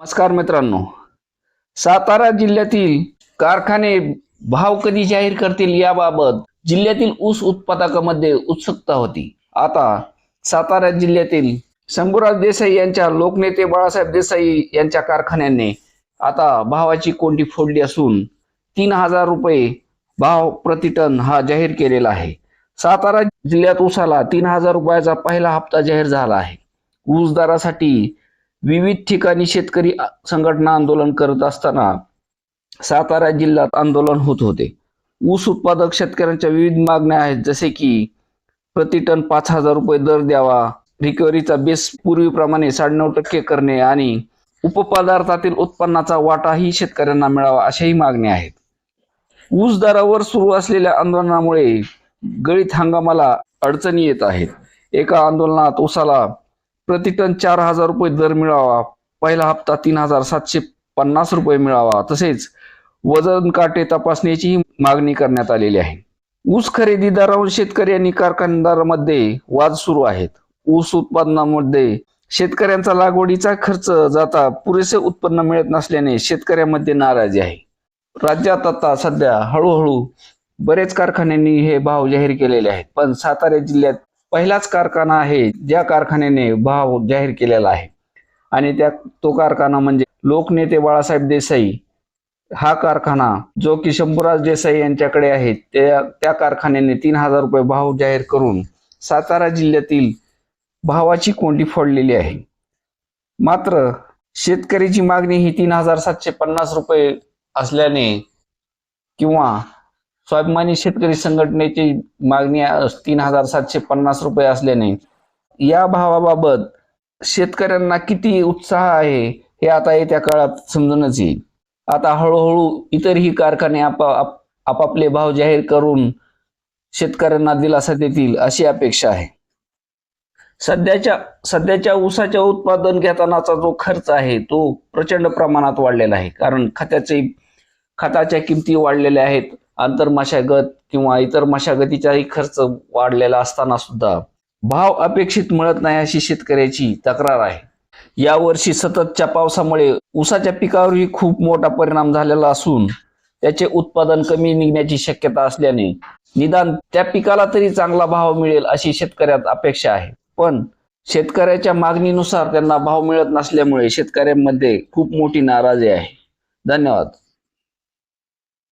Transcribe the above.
नमस्कार मित्रांनो. सातारा जिल्ह्यातील कारखाने भाव कधी जाहीर करतील याबाबत जिल्ह्यातील ऊस उत्पादकामध्ये उत्सुकता होती. आता सातारा जिल्ह्यातील शंभूराज देसाई यांच्या लोकनेते बाळासाहेब देसाई यांच्या कारखान्याने आता भावाची कोंडी फोडली असून तीन हजार रुपये भाव प्रतिटन हा जाहीर केलेला आहे. सातारा जिल्ह्यात ऊसाला तीन हजार रुपयाचा पहिला हप्ता जाहीर झाला आहे. ऊस दारासाठी विविध ठिकाणी शेतकरी संघटना आंदोलन करत असताना सातारा जिल्ह्यात आंदोलन होत होते. ऊस उत्पादक शेतकऱ्यांच्या विविध मागण्या आहेत जसे की प्रतिटन पाच हजार रुपये दर द्यावा रिकव्हरीचा बेस पूर्वीप्रमाणे साडेनऊ टक्के करणे आणि उपपदार्थातील उत्पन्नाचा वाटाही शेतकऱ्यांना मिळावा अशाही मागण्या आहेत. ऊस दरावर सुरू असलेल्या आंदोलनामुळे गळीत हंगामाला अडचणी येत आहेत. एका आंदोलनात ऊसाला प्रतिटन चार हजार रुपये दर मिळावा. पहिला हप्ता तीन हजार सातशे पन्नास रुपये मिळावा. तसेच वजन काटे तपासण्याचीही मागणी करण्यात आलेली आहे. ऊस खरेदीदारावर शेतकरी आणि कारखानदारामध्ये वाद सुरू आहेत. ऊस उत्पादनामध्ये शेतकऱ्यांचा लागवडीचा खर्च जाता पुरेसे उत्पन्न मिळत नसल्याने शेतकऱ्यांमध्ये नाराजी आहे. राज्यात आता सध्या हळूहळू बरेच कारखान्यांनी हे भाव जाहीर केलेले आहेत. पण सातारा जिल्ह्यात पहिलाच कारखाना आहे ज्या कारखान्याने भाव जाहीर केलेला आहे. आणि त्या तो कारखाना म्हणजे लोकनेते बाळासाहेब देसाई. हा कारखाना जो की शंभूराज देसाई यांच्याकडे आहे त्या त्या कारखान्याने तीन हजार रुपये भाव जाहीर करून सातारा जिल्ह्यातील भावाची कोंडी फोडलेली आहे. मात्र शेतकऱ्याची मागणी ही तीन हजार सातशे पन्नास रुपये असल्याने किंवा स्वाभिमानी शेतकरी संघटनेची मागणी तीन हजार सातशे पन्नास रुपये असल्याने या भावाबाबत शेतकऱ्यांना किती उत्साह आहे हे आता येत्या काळात समजूनच येईल. आता हळूहळू इतरही कारखाने आपा आप- आपापले भाव जाहीर करून शेतकऱ्यांना दिलासा देतील अशी अपेक्षा आहे. सध्याच्या सध्याच्या ऊसाच्या उत्पादन घेतानाचा जो खर्च आहे तो प्रचंड प्रमाणात वाढलेला आहे. कारण खताचे खताच्या किमती वाढलेल्या आहेत. आंतरमशागत किंवा इतर मशागतीचाही खर्च वाढलेला असताना सुद्धा भाव अपेक्षित मिळत नाही अशी शेतकऱ्याची तक्रार आहे. यावर्षी सततच्या पावसामुळे ऊसाच्या पिकावरही खूप मोठा परिणाम झालेला असून त्याचे उत्पादन कमी निघण्याची शक्यता असल्याने निदान त्या पिकाला तरी चांगला भाव मिळेल अशी शेतकऱ्यात अपेक्षा आहे. पण शेतकऱ्याच्या मागणीनुसार त्यांना भाव मिळत नसल्यामुळे शेतकऱ्यांमध्ये खूप मोठी नाराजी आहे. धन्यवाद.